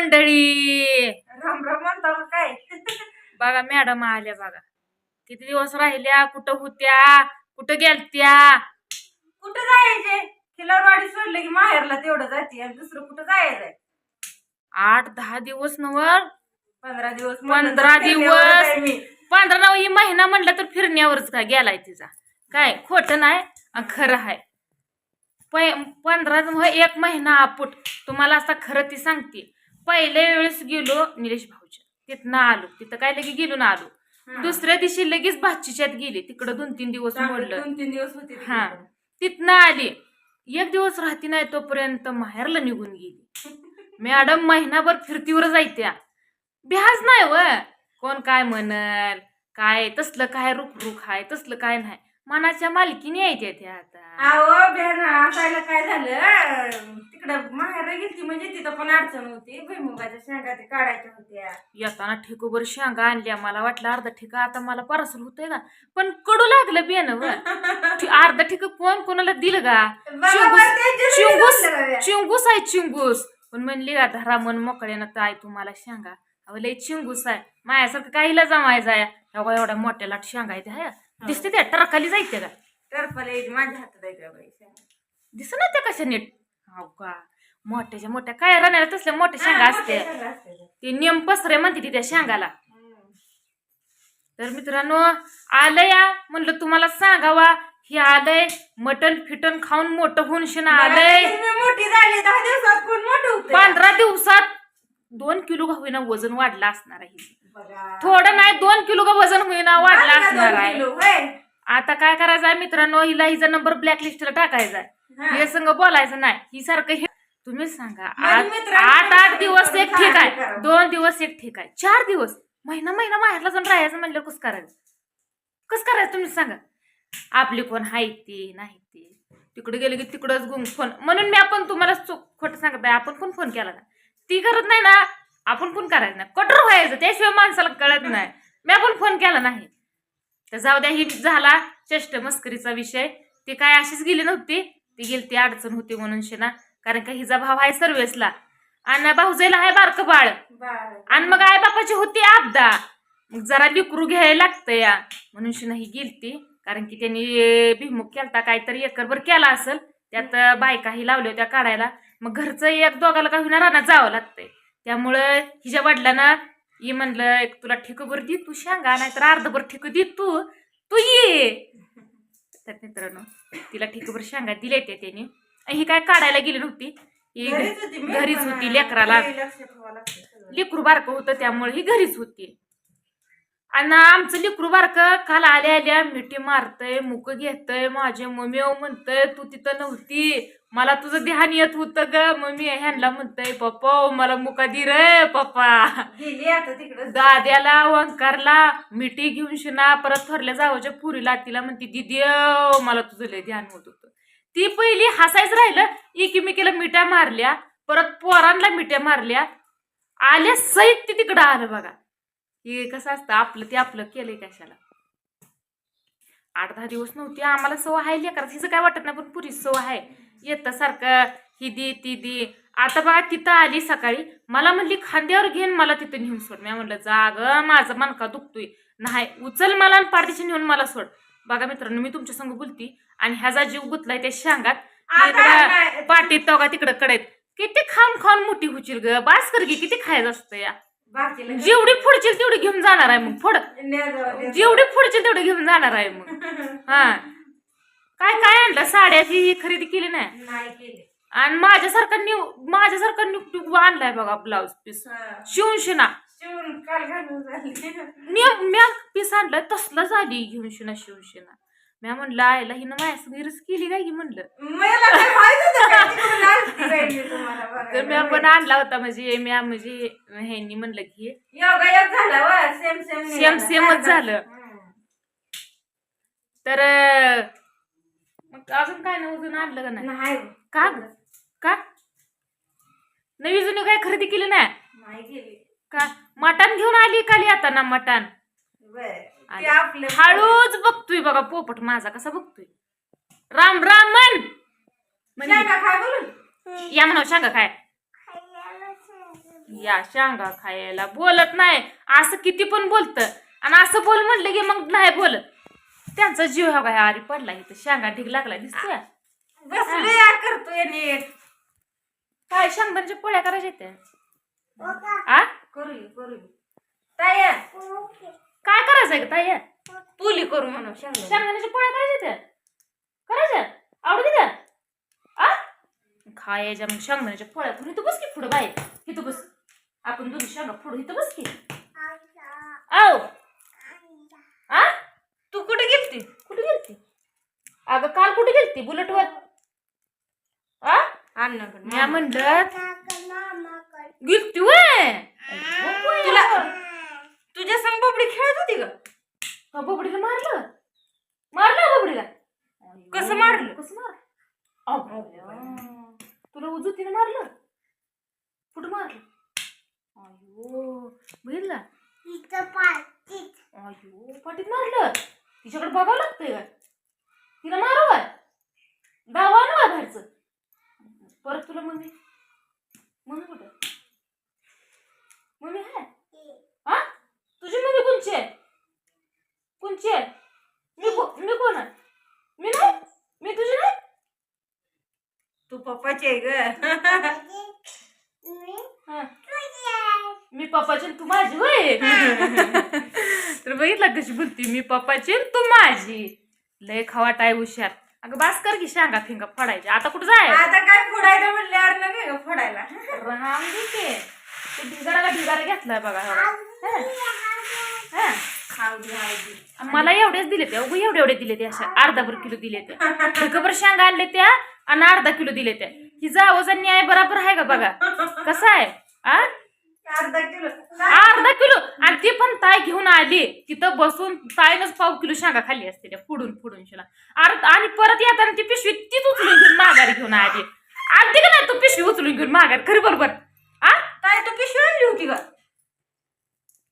मंडळी. राम राम म्हणता का काय? बघा मॅडम आल्या बघा. किती दिवस राहिल्या? कुठं होत्या? कुठं गेलत्या? कुठं जायचे? खिलारवाडी सोडलं की माहेरला तेवढं जाते आणि दुसरं कुठं जायचंय? आठ दहा दिवस नवर पंधरा दिवस पंधरा तर दिवस. आहे मी. पंधरा नऊ ही महिना म्हणलं तर फिरण्यावरच का गेलाय तिचा? काय खोटं नाही अन खरं आहे. पै पंधरा एक महिना आपुट. तुम्हाला आता खरं ती सांगते. पहिल्या वेळेस गेलो निलेश भाऊच्या. तिथनं आलो. तिथं काय लगे गेलो ना आलो. दुसऱ्या दिवशी लगेच भाचीच्यात गेली. तिकडं दोन तीन दिवस मोडलं. दोन तीन दिवस होते हा. तिथनं आली. एक दिवस राहती नाही तोपर्यंत माहेरला निघून गेली. मॅडम महिनाभर फिरतीवर जायत्या. भ्याज नाही व. कोण काय म्हणल? काय? तसलं काय रुख रुख आहे? तसलं काय नाही. मनाच्या मालकीने यायच्या त्या आता. अहो बेन असायला काय झालं? तिकडं माहेरला गेलती म्हणजे तिथं पण अडचण होती. भुईमुगाच्या शेंगा ते काढायच्या होत्या. येताना ठेकोबर शेंगा आणल्या. मला वाटलं अर्धा ठिका आता मला पार्सल होतंय का? पण कडू लागलं ठी- अर्धा ठिक कोण कोणाला दिलं का? चिंगूस त्यांच्या चिंगूस आहे चिंगूस पण म्हणली का धरा मन मोकळ्यानं ताय तुम्हाला शेंगा. अहो लय चिंगूस आहे. माझ्यासारखं काहीला जमायचं आहे. एवढा एवढ्या मोठ्या लाट शेंगा आहे त्या दिसते त्या टरकाली जायते का टरफल माझ्या हातात आहे का बाई शेंगा? दिस ना त्या कशा नीट हो का मोठ्याच्या मोठ्या काय राहणार तसल्या मोठ्या शेंगा असते. ते नेम पसरे म्हणते ती त्या शेंगाला. तर मित्रांनो आलं या म्हणलं तुम्हाला सांगावा हे आलंय मटन फिटन खाऊन मोठं होऊन शिना आलंय मोठी झाली दहा दिवसात कोण मोठं होतं पंधरा दिवसात दोन किलो होईना वजन वाढलं असणार आहे. थोडं नाही दोन किलो का वजन होईना वाढलं असणार आहे. आता काय करायचं आहे मित्रांनो हिला हिचा नंबर ब्लॅक लिस्टला टाकायचा आहे हा. संग बोलायचं नाही. ही सारखं हे तुम्ही सांगा आठ आठ दिवस एक ठीक आहे. दोन दिवस एक ठीक आहे. चार दिवस. महिना महिना माहेरला जाऊन राहायचं म्हणलं कसं करायचं? कसं करायचं तुम्ही सांगा? आपली कोण हाय ती नाही ती? तिकडे गेले की तिकडंच गुंग फोन. म्हणून मी आपण तुम्हाला चुक खोटं सांगत आहे आपण पण फोन केला ना ती करत नाही ना? आपण पण करायचं नाही. कठोर व्हायचं त्याशिवाय माणसाला कळत नाही. मी आपण फोन केला नाही. तर जाऊ द्या ही झाला चेष्ट मस्करीचा विषय. ती काय अशीच गेली नव्हती. ती गेली ती अडचण होती म्हणून शिना. कारण का हिचा भाव आहे सर्वेसला. आणि भाऊजाईला आहे बारकं बाळ. आणि मग आई बापाची होती आपदा. मग जरा लिकरू घ्यायला लागतं या. म्हणून शिना ही गेलती. कारण की त्यांनी भिमुख केलता काहीतरी एकरभर केला असेल. त्यात बायकाही लावल्या होत्या काढायला. मग घरचं एक दोघाला का रानात जावं लागतंय. त्यामुळं हिच्या वडिलांना ये म्हणलं एक तुला ठिकभर दे तू सांगा नाहीतर अर्धभर ठिक दे तू. तू ये. तर मित्रांनो तिला ठिकभर शेंगा दिले ते त्याने. आणि ही काय काढायला गेली नव्हती. ही घरीच होती लेकराला. लेकरू बारकं होतं त्यामुळे ही घरीच होती. आणि आमचं लेकरू बारकं काल आल्या आल्या मिठी मारतय मुक घेतय माझे मम्मी म्हणतय तू तिथं नव्हती. मला तुझं ध्यान येत होतं ग. मम्मी ह्यांना म्हणतय पप्पा मला मुका दि रे पप्पा. गेली आता तिकडं. दाद्याला वंकारला मिठी घेऊन शिना परत थोरल्या जावच्या पुरीला तिला म्हणते दिदी मला तुझं लय ध्यान होत होतं. ती पहिली हसायचं राहिलं एकीमेकीला मिठ्या मारल्या परत पोरांना मिठ्या मारल्या. आल्या सहित ती तिकडं आलं बघा. हे कसं असतं आपलं ते आपलं केलंय कशाला. आठ दहा दिवस नव्हती आम्हाला सवय आहे लेकरात हिचं काय वाटत नाही पण पुरी सवय आहे. येतं सारखं ही दे ती दे. आता बघा तिथं आली सकाळी. मला म्हणली खांद्यावर घेऊन मला तिथं नेऊन सोड. मी म्हणलं जाग माझा मनका दुखतोय. नाही उचल मला आणि पाठीशी नेऊन मला सोड. बघा मित्रांनो मी तुमच्या संग बोलती आणि ह्याचा जीव गुतलाय त्या शांगात. आता इकडं नाही. पाठीत तो का तिकडं कडेत. किती खाऊन खाऊन मोठी हुचील ग. बास कर गी किती खायचं असतं या. बाकीला जेवढी फोडशील तेवढी घेऊन जाणार आहे मग फोड. जेवढी फोडशील तेवढी घेऊन जाणार आहे मग. हा. काय काय आणलं? साड्याची ही खरेदी केली नाही? आणि माझ्यासारखा न्यू माझ्यासारखा न्यू आणलाय बघा ब्लाऊज पीस. शिवून शिना शिवून काल घालून झाली. म्या पीस आणलाय तसलंच आली घेऊन शिना शिवून शिना. म्या म्हणलं आयला हिनं माझ्या गिरस केली काय की? म्हणलं. मी तर म्या बघायला. पण आणला होता म्हणजे म्या म्हणजे ह्यांनी म्हणलं की सेम सेम सेम सेमच झालं. तर मग अजून काय नाही अजून आणलं का नाही? नाही का ग? का? नवी जुनी काय खरेदी केली नाही? नाही केली. का? मटण घेऊन आली खाली आता ना मटण? हळूच बघतोय बघा पोपट माझा कसा बघतोय. राम राम म्हण. शेंगा खाय बोलून? या म्हणाव सांगा काय या शेंगा खायला बोलत नाही. असं किती पण बोलतं. आणि असं बोल म्हटलं की मग नाही बोलत त्यांचा जीव हा काय आरी पडला इथं. शेंगा ढीग लागला दिसतोय. बसलो या करतोय नीट. काय शेंगदाण्याच्या पोळ्या करायच्या त्या? आ? करू करू काय करायचंय का ताई? पुली करू म्हणून शेंगदाणे. शेंगदाण्याच्या पोळ्या करायच्या त्या करायच्या? आवडते त्या आ? खायच्या मग शेंगदाण्याच्या पोळ्या करून इथं बस की पुढं बाय इथं बस. आपण दोन शेंगा पुढं इथं बस की. आव आ? तू कुठे गेलती? कुठे गेलती? अगं काल कुठे गेलती? बुलेटवर आ? अण्णाकडे मी म्हणलं गेलती वय तुला तुझ्या संग बबडी खेळत होती का का बोबडीला मारलं मारलं बोबडीला कसं मारलं? कसं मारलं तुला उजूतीने मारलं? कुठं मारलं? अयो बघितला? अयो पाठीत मारलं? तिच्याकडे बघावं लागतंय का तिला मारू का दावा ना बाहेरचं परत तुला मम्मी मम्मी कुठं? मम्मी आहे हा? तुझी मम्मी कोणची आहे कोणची आहे मी को- मी कोण आहे मी नाही मी तुझी नाही तू पप्पाची आहे ग हा. मी पप्पाची आणि तू माझी होय तर बघितलं कशी बोलती मी पप्पाची आणि तू माझी लय खवाट आहे हुशार अगं बास कर की शेंगा फिंगा फोडायच्या आता कुठं जाय आता काय फोडायचं म्हणल्यावर ना काय ग फोडायला राम दे की. ते ढिगारा का ढिगारा घेतलाय बघा. हा. मला एवढेच दिले त्या उगा एवढे एवढे दिले ते अशा अर्धाभर किलो दिले त्या ढगभर शेंगा आणले त्या आणि अर्धा किलो दिले त्या. ही जावजा न्याय बराबर आहे का बघा? कसा आहे? आ? अर्धा किलो. अर्धा किलो. आणि ती पण ताई घेऊन आली. तिथं बसून ताईनच पाव किलो शेंगा खाल्ली असते त्या फुडून फुडून शिला अर्ध आणि परत येताना ती पिशवी तीच उचलून घेऊन माघारी घेऊन आली. आलती का नाही तू पिशवी उचलून घेऊन माघारी? खरी बरोबर. आ? काय तू पिशवी आणली होती का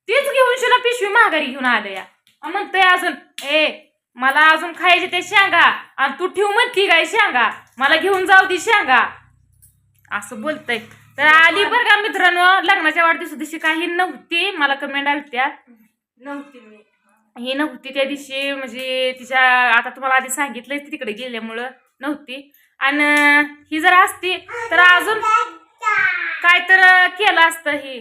तीच घेऊन शिला पिशवी माघारी घेऊन आले या. म्हणतोय अजून ए मला अजून खायचे ते शेंगा. आणि तू ठेव म्हणती काय शेंगा. मला घेऊन जाऊ ती शेंगा. असं बोलतय. तर आली बरं का मित्रांनो लग्नाच्या वाढदिवसा दिवशी काही नव्हती मला कमेंट आली त्या नव्हती मी. ही नव्हती त्या दिवशी म्हणजे तिच्या आता तुम्हाला आधी सांगितलंय ती तिकडे गेल्यामुळं नव्हती. आणि ही जर असती तर अजून काय तर केलं असतं हे.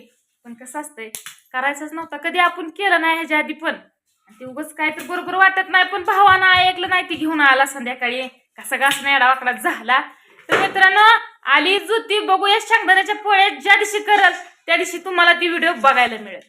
पण कसं असतंय करायचंच नव्हतं. कधी आपण केलं नाही ह्याच्या आधी पण. आणि ते उगच काय तर बरोबर वाटत नाही पण भावानं ऐकलं नाही ती घेऊन आला संध्याकाळी. कसा घास नाही वाकडा झाला. तर मित्रांनो आली जुती बघूया शेंगदाण्याच्या पोळ्यात ज्या दिवशी करल त्या दिवशी तुम्हाला ती व्हिडिओ बघायला मिळेल.